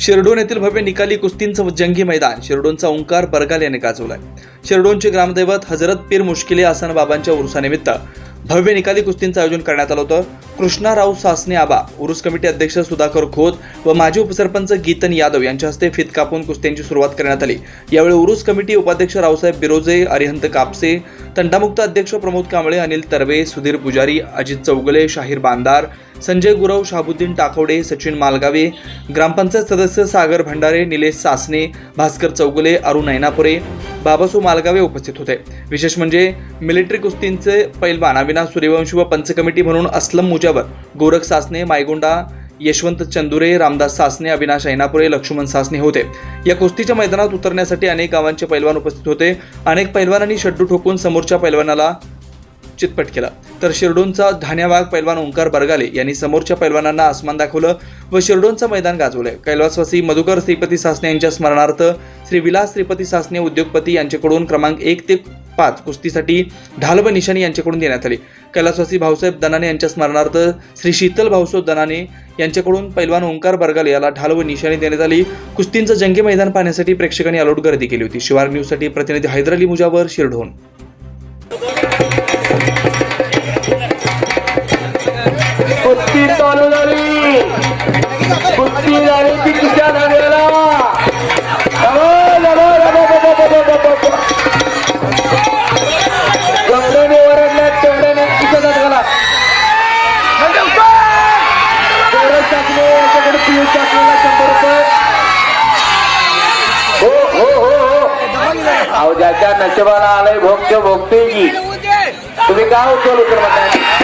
शिरडोन येथील भव्य निकाली कुस्तींचं जंगी मैदान. शिरडोनचा ओंकार बरगाल याने गाजवलाय. शिरडोनचे ग्रामदैवत हजरत पीर मुश्किले आसन बाबांच्या उरुसानिमित्त भव्य निकाली कुस्तींचं आयोजन करण्यात आलं होतं. कृष्णाराव सासने आबा उरुस कमिटी अध्यक्ष सुधाकर खोत व माजी उपसरपंच गीतन यादव यांच्या हस्ते फित कापून कुस्त्यांची सुरुवात करण्यात आली. यावेळी उरुस कमिटी उपाध्यक्ष रावसाहेब बिरोजे अरिहंत कापसे तंटामुक्त अध्यक्ष प्रमोद कांबळे अनिल तरवे सुधीर पुजारी अजित चौगले शाहीर बांदार संजय गुरव शाबुद्दीन टाकवडे सचिन मालगावे ग्रामपंचायत सदस्य सागर भंडारे निलेश सासने भास्कर चौगुले अरुण ऐनापुरे बाबासू मालगावे उपस्थित होते. विशेष म्हणजे मिलिटरी कुस्तींचे पैलवान अविनाश सूर्यवंशी व पंच कमिटी म्हणून असलम मुजावर गोरख सासने मायगोंडा यशवंत चंदुरे रामदास सासने अविनाश ऐनापुरे लक्ष्मण सासने होते. या कुस्तीच्या मैदानात उतरण्यासाठी अनेक गावांचे पैलवान उपस्थित होते. अनेक पैलवानांनी शड्डू ठोकून समोरच्या पैलवानाला चितपट केला. तर शिरडोनचा धान्यावाग पैलवान ओंकार बरगाले यांनी समोरच्या पैलवानांना आसमान दाखवलं व शिरडोनचं मैदान गाजवलंय कैलासवासी मधुकर श्रीपती सासने यांच्या स्मरणार्थ श्री विलास श्रीपती सासने उद्योगपती यांच्याकडून क्रमांक एक ते पाच कुस्तीसाठी ढाल व निशाणी यांच्याकडून देण्यात आली. कैलासवासी भाऊसाहेब दनाने यांच्या स्मरणार्थ श्री शीतल भाऊसाहेब दनाने यांच्याकडून पैलवान ओंकार बरगाले याला ढाल व निशाणी देण्यात आली. कुस्तींचं जंगी मैदान पाहण्यासाठी प्रेक्षकांनी अलोट गर्दी केली होती. शिवार न्यूजसाठी प्रतिनिधी हैदर अली मुजावर शिरढोण. कुस्ती चालू झाली. कुस्ती झाली की कुस्त्या धाग्याला अहो ज्याच्या नशिबाला आलंय भोगते भोगते की तुम्ही काय उचल उचल म्हणताय